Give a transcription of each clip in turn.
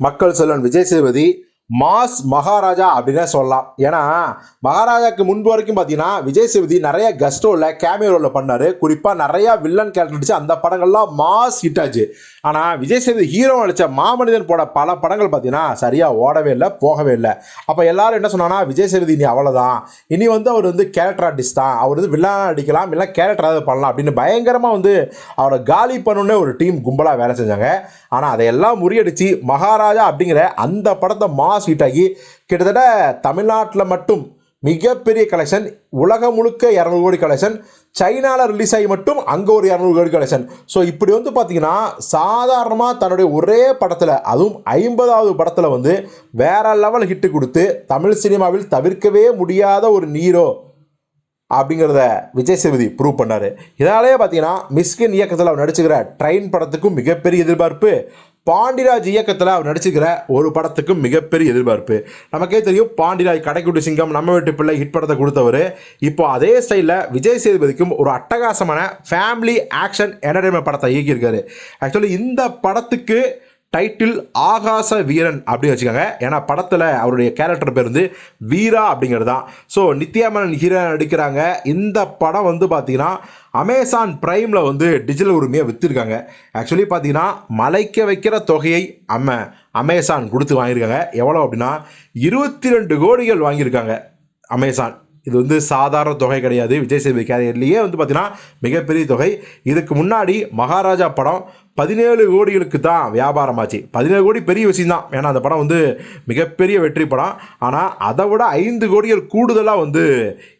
மக்கள் செல்வன் விஜய் சேதுபதி மாஸ் மகாராஜா அப்படின்னே சொல்லலாம். ஏன்னா மகாராஜாக்கு முன்பு வரைக்கும் பார்த்தீங்கன்னா விஜய் சேதுபதி நிறைய கெஸ்ட் ரோலில் கேமியோ ரோலில் பண்ணார். குறிப்பாக நிறையா வில்லன் கேரக்டர் அந்த படங்கள்லாம் மாஸ் ஹிட் ஆச்சு. ஆனால் விஜய் சேது ஹீரோ நடித்த மாமனிதன் போட பல படங்கள் பார்த்தீங்கன்னா சரியாக ஓடவே இல்லை போகவே இல்லை. அப்போ எல்லாரும் என்ன சொன்னாங்கன்னா விஜய் சேது இனி அவ்வளோதான் இனி வந்து அவர் வந்து கேரக்டர் ஆர்டிஸ்ட் தான். அவர் வந்து வில்லனாக அடிக்கலாம் இல்லை கேரக்டராக பண்ணலாம் அப்படின்னு பயங்கரமாக வந்து அவரை காலி பண்ணுன்னு ஒரு டீம் கும்பலாக வேலை செஞ்சாங்க. ஆனால் அதையெல்லாம் முறியடிச்சு மகாராஜா அப்படிங்கிற அந்த படத்தை மாஸ் ஹிட் ஆகி கிட்டத்தட்ட தமிழ்நாட்டில் மட்டும் மிகப்பெரிய கலெக்ஷன் உலகம் முழுக்க இரநூறு கோடி கலெக்ஷன் சைனாவில் ரிலீஸ் ஆகி மட்டும் அங்கே ஒரு இரநூறு கோடி கலெக்ஷன் ஸோ இப்படி வந்து பார்த்தீங்கன்னா சாதாரணமாக தன்னுடைய ஒரே படத்தில் அதுவும் ஐம்பதாவது படத்தில் வந்து வேற லெவல் ஹிட்டு கொடுத்து தமிழ் சினிமாவில் தவிர்க்கவே முடியாத ஒரு நீரோ அப்படிங்கிறத விஜய் சேதுபதி ப்ரூவ் பண்ணார். இதனாலே பார்த்தீங்கன்னா மிஸ்கின் இயக்கத்தில் அவர் நடிச்சுக்கிற ட்ரெயின் படத்துக்கும் மிகப்பெரிய எதிர்பார்ப்பு. பாண்டிராஜ் இயக்கத்தில் அவர் நடிச்சுக்கிற ஒரு படத்துக்கும் மிகப்பெரிய எதிர்பார்ப்பு. நமக்கே தெரியும் பாண்டிராஜ் கடைக்குட்டி சிங்கம் நம்ம வீட்டு பிள்ளை ஹிட் படத்தை கொடுத்தவர். இப்போ அதே ஸ்டைலில் விஜய் சேதுபதிக்கும் ஒரு அட்டகாசமான ஃபேமிலி ஆக்ஷன் என்டர்டைன்மெண்ட் படத்தை இயக்கியிருக்காரு. ஆக்சுவலி இந்த படத்துக்கு டைட்டில் ஆகாச வீரன் அப்படின்னு வச்சுக்கோங்க. ஏன்னா படத்தில் அவருடைய கேரக்டர் பேர் வந்து வீரா அப்படிங்கிறது தான் ஸோ நித்யாமனன் ஹீரோ நடிக்கிறாங்க. இந்த படம் வந்து பார்த்திங்கன்னா அமேசான் ப்ரைமில் வந்து டிஜிட்டல் உரிமையை விற்றுருக்காங்க ஆக்சுவலி பார்த்தீங்கன்னா மலைக்க வைக்கிற தொகையை அம்ம அமேசான் கொடுத்து வாங்கியிருக்காங்க. எவ்வளோ அப்படின்னா இருபத்தி ரெண்டு கோடிகள் வாங்கியிருக்காங்க அமேசான் இது வந்து சாதாரண தொகை கிடையாது. விஜய் சேதுபதி கேரியர்லேயே வந்து பார்த்தீங்கன்னா மிகப்பெரிய தொகை. இதுக்கு முன்னாடி மகாராஜா படம் பதினேழு கோடிகளுக்கு தான் வியாபாரம் ஆச்சு பதினேழு கோடி பெரிய விஷயம் தான் ஏன்னா அந்த படம் வந்து மிகப்பெரிய வெற்றி படம். ஆனால் அதை விட ஐந்து கோடிகள் கூடுதலாக வந்து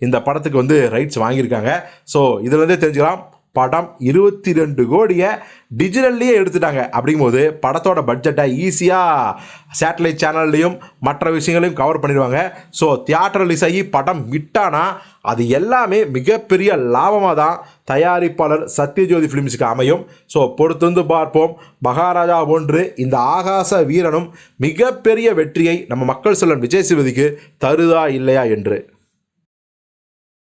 இந்த படத்துக்கு வந்து ரைட்ஸ் வாங்கியிருக்காங்க. ஸோ இதுலேருந்தே தெரிஞ்சுக்கலாம். படம் இருபத்தி ரெண்டு கோடியை டிஜிட்டல்லையே எடுத்துட்டாங்க. அப்படிங்கும்போது படத்தோட பட்ஜெட்டை ஈஸியாக சேட்டலைட் சேனல்லையும் மற்ற விஷயங்களையும் கவர் பண்ணிடுவாங்க. ஸோ தியேட்டர் ரிலீஸ் ஆகி படம் விட்டானா அது எல்லாமே மிகப்பெரிய லாபமாக தான் தயாரிப்பாளர் சத்யஜோதி ஃபிலிம்ஸுக்கு அமையும். ஸோ பொறுத்திருந்து பார்ப்போம். மகாராஜா ஒன்று இந்த ஆகாச வீரனும் மிகப்பெரிய வெற்றியை நம்ம மக்கள் செல்வன் விஜய் சேதுபதிக்கு தருதா இல்லையா என்று.